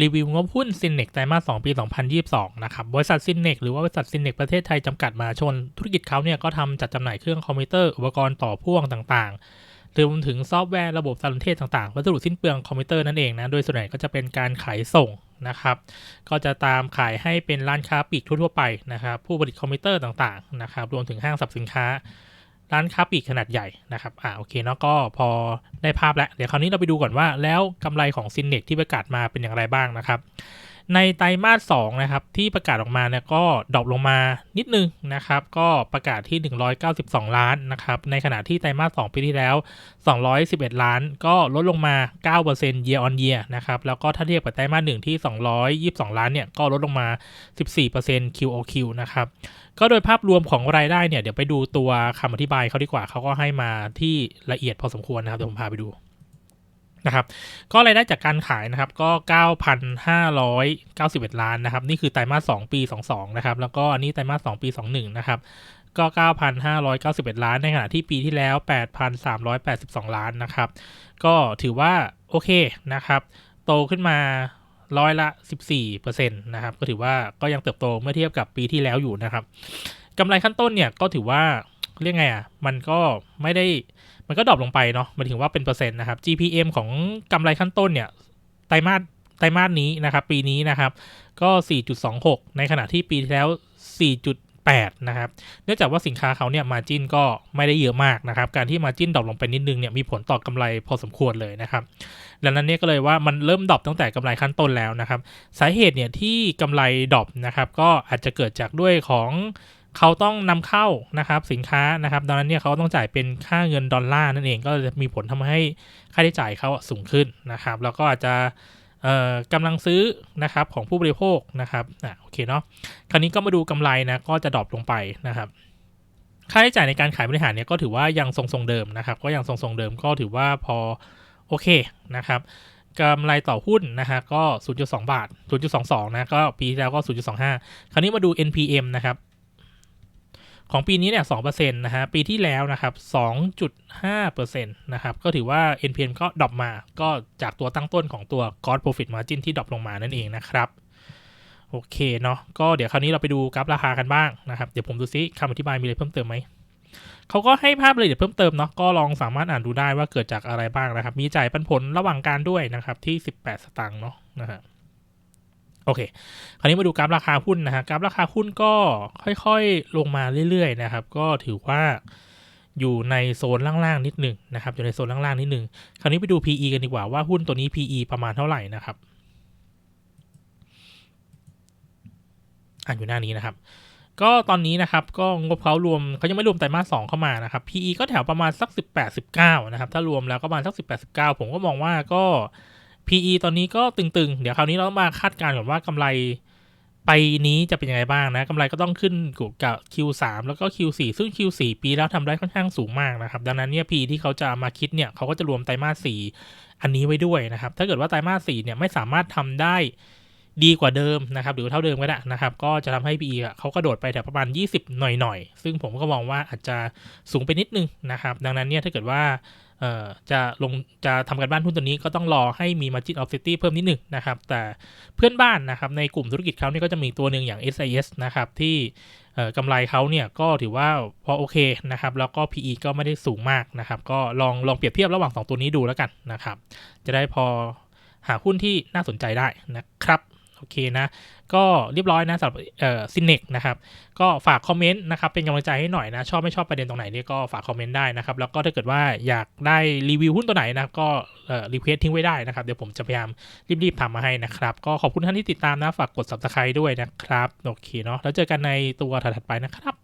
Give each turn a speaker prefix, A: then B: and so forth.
A: รีวิวงบหุ้นซินเนกไตรมาส2ปี 2022 นะครับ บริษัทซินเนกหรือว่าบริษัทซินเนกประเทศไทยจำกัดมหาชน ธุรกิจเขาเนี่ยก็ทำจัดจำหน่ายเครื่องคอมพิวเตอร์อุปกรณ์ต่อพ่วงต่างๆ รวมถึงซอฟต์แวร์ระบบสารสนเทศต่างๆ วัสดุสิ้นเปลืองคอมพิวเตอร์นั่นเองนะ โดยส่วนใหญ่ก็จะเป็นการขายส่งนะครับ ก็จะตามขายให้เป็นร้านค้าปลีกทั่วๆไปนะครับ ผู้ผลิตคอมพิวเตอร์ต่างๆ นะครับ รวมถึงห้างสรรพสินค้า ร้านค้าปลีกขนาดใหญ่นะครับอ่าโอเคเนาะก็พอได้ภาพแล้ว เดี๋ยวคราวนี้เราไปดูก่อนว่า แล้วกำไรของซินเนกที่ประกาศมาเป็นอย่างไรบ้างนะครับ ในไตรมาส2นะครับที่ประกาศออกมาเนี่ยก็ดรอปลงมานิดนึงนะครับ ก็ประกาศที่ 192 ล้านนะครับ ในขณะที่ไตรมาส2ปีที่แล้ว 211 ล้าน ก็ลดลงมา 9% year on year นะครับ แล้วก็ถ้าเทียบกับไตรมาส1ที่ 222 ล้านเนี่ยก็ลดลงมา 14% QOQ นะครับ ก็โดยภาพรวมของรายได้เนี่ยเดี๋ยวไปดูตัวคำอธิบายเขาดีกว่าเขาก็ให้มาที่ละเอียดพอสมควรนะครับเดี๋ยวผมพาไปดู นะครับ ก็รายได้จากการขายนะครับก็ 9,591 ล้านนะครับ นี่คือไตรมาส2ปี 22 นะครับ แล้วก็อันนี้ไตรมาส2ปี 21 นะครับ ก็ 9,591 ล้านในขณะที่ปีที่แล้ว 8,382 ล้านนะครับ ก็ถือว่าโอเคนะครับ โตขึ้นมาร้อยละ 14%นะครับ ก็ถือว่าก็ยังเติบโตเมื่อเทียบกับปีที่แล้วอยู่นะครับกำไรขั้นต้นเนี่ยก็ถือว่าเรียกไงอะ มันก็ไม่ได้ มันก็ดรอปลงไปเนาะมันถึงว่าเป็นเปอร์เซ็นต์นะครับ GPM ของกำไรขั้นต้นเนี่ยไตรมาสไตรมาสนี้นะครับปีนี้นะครับก็ 4.26 ในขณะที่ปีที่แล้ว 4.8 นะครับ เนื่องจากว่าสินค้าเขาเนี่ยมาจินก็ไม่ได้เยอะมากนะครับ การที่มาจินดรอปลงไปนิดนึงเนี่ยมีผลต่อกำไรพอสมควรเลยนะครับ ดังนั้นเนี่ยก็เลยว่ามันเริ่มดรอปตั้งแต่กำไรขั้นต้นแล้วนะครับ สาเหตุเนี่ยที่กำไรดรอปนะครับก็อาจจะเกิดจากด้วยของ เขาต้องนำเข้านะครับสินค้านะครับดังนั้นเนี่ยเขาต้องจ่ายเป็นค่าเงินดอลลาร์นั่นเองก็จะมีผลทำให้ค่าใช้จ่ายเขาสูงขึ้นนะครับ แล้วก็อาจจะกำลังซื้อนะครับของผู้บริโภคนะครับอะโอเคเนาะคราวนี้ก็มาดูกำไรนะก็จะดรอปลงไปนะครับค่าใช้จ่ายในการขายบริหารเนี่ยก็ถือว่ายังทรงๆเดิมนะครับ ก็ยังทรงๆเดิมก็ถือว่าพอโอเคนะครับกำไรต่อหุ้นนะฮะก็ 0.2 บาท 0.22 นะ ก็ปีแล้วก็ 0.25 คราวนี้มาดู NPM นะครับ ของปีนี้เนี่ย2%นะฮะ ปีที่แล้วนะครับ2.5%นะครับ ก็ถือว่า NPM ก็ดรอปมา ก็จากตัวตั้งต้นของตัว Gross Profit Margin ที่ดรอปลงมานั่นเองนะครับ โอเคเนาะ ก็เดี๋ยวคราวนี้เราไปดูกราฟราคากันบ้างนะครับ เดี๋ยวผมดูซิคำอธิบายมีอะไรเพิ่มเติมไหมเขาก็ให้ภาพละเอียดเพิ่มเติมเนาะ ก็ลองสามารถอ่านดูได้ว่าเกิดจากอะไรบ้างนะครับ มีจ่ายปันผลระหว่างการด้วยนะครับที่ 18 สตางค์เนาะนะฮะ โอเค คราวนี้มาดูกราฟราคาหุ้นนะฮะ กราฟราคาหุ้นก็ค่อยๆ ลงมาเรื่อยๆนะครับ ก็ถือว่าอยู่ในโซนล่างๆนิดหนึ่งนะครับ อยู่ในโซนล่างๆนิดหนึ่งคราวนี้ไปดู PE กันดีกว่าว่าหุ้นตัวนี้ PE ประมาณเท่าไหร่นะครับ อ่านอยู่หน้านี้นะครับ ก็ตอนนี้นะครับ ก็งบเขารวมเขายังไม่รวมไตรมาสสเข้ามานะครับ PE ก็แถวประมาณสัก 18 19 นะครับ ถ้ารวมแล้วก็ประมาณสัก 18 19 ผมก็มองว่าก็ PE ตอนนี้ก็ตึงๆ เดี๋ยวคราวนี้เรามาคาดการณ์ก่อนว่ากำไรไปนี้จะเป็นยังไงบ้างนะกำไรก็ต้องขึ้นกับ Q3 แล้วก็ Q4 ซึ่ง Q4 ปีแล้วทำได้ค่อนข้างสูงมากนะครับ ดังนั้นเนี่ย PE ที่เขาจะมาคิดเนี่ยเขาก็จะรวมไตรมาส4อันนี้ไว้ด้วยนะครับ ถ้าเกิดว่าไตรมาส4เนี่ยไม่สามารถทำได้ดีกว่าเดิมนะครับหรือเท่าเดิมก็ได้นะครับก็จะทำให้ PE เขากระโดดไปแถวประมาณ 20 หน่อยๆ ซึ่งผมก็มองว่าอาจจะสูงไปนิดนึงนะครับ ดังนั้นเนี่ยถ้าเกิดว่า จะลงจะทำการบ้านหุ้นตัวนี้ก็ต้องรอให้มี margin of safety เพิ่มนิดหนึ่งนะครับ แต่เพื่อนบ้านนะครับในกลุ่มธุรกิจเขาเนี่ยก็จะมีตัวหนึ่งอย่าง SIS นะครับที่กำไรเขาเนี่ยก็ถือว่าพอโอเคนะครับ แล้วก็ PE ก็ไม่ได้สูงมากนะครับ ก็ลองลองเปรียบเทียบระหว่าง 2 ตัวนี้ดูแล้วกันนะครับ จะได้พอหาหุ้นที่น่าสนใจได้นะครับ โอเคนะ ก็เรียบร้อยนะสำหรับเอ่อซินเนกนะครับ ก็ฝากคอมเมนต์นะครับ เป็นกำลังใจให้หน่อยนะ ชอบไม่ชอบประเด็นตรงไหนนี่ก็ฝากคอมเมนต์ได้นะครับ แล้วก็ถ้าเกิดว่าอยากได้รีวิวหุ้นตัวไหนนะก็เอ่อรีเควสทิ้งไว้ได้นะครับ เดี๋ยวผมจะพยายามรีบๆทำมาให้นะครับ ก็ขอบคุณท่านที่ติดตามนะ ฝากกด subscribe ด้วยนะครับ โอเคเนาะ แล้วเจอกันในตัวถัดๆไปนะครับ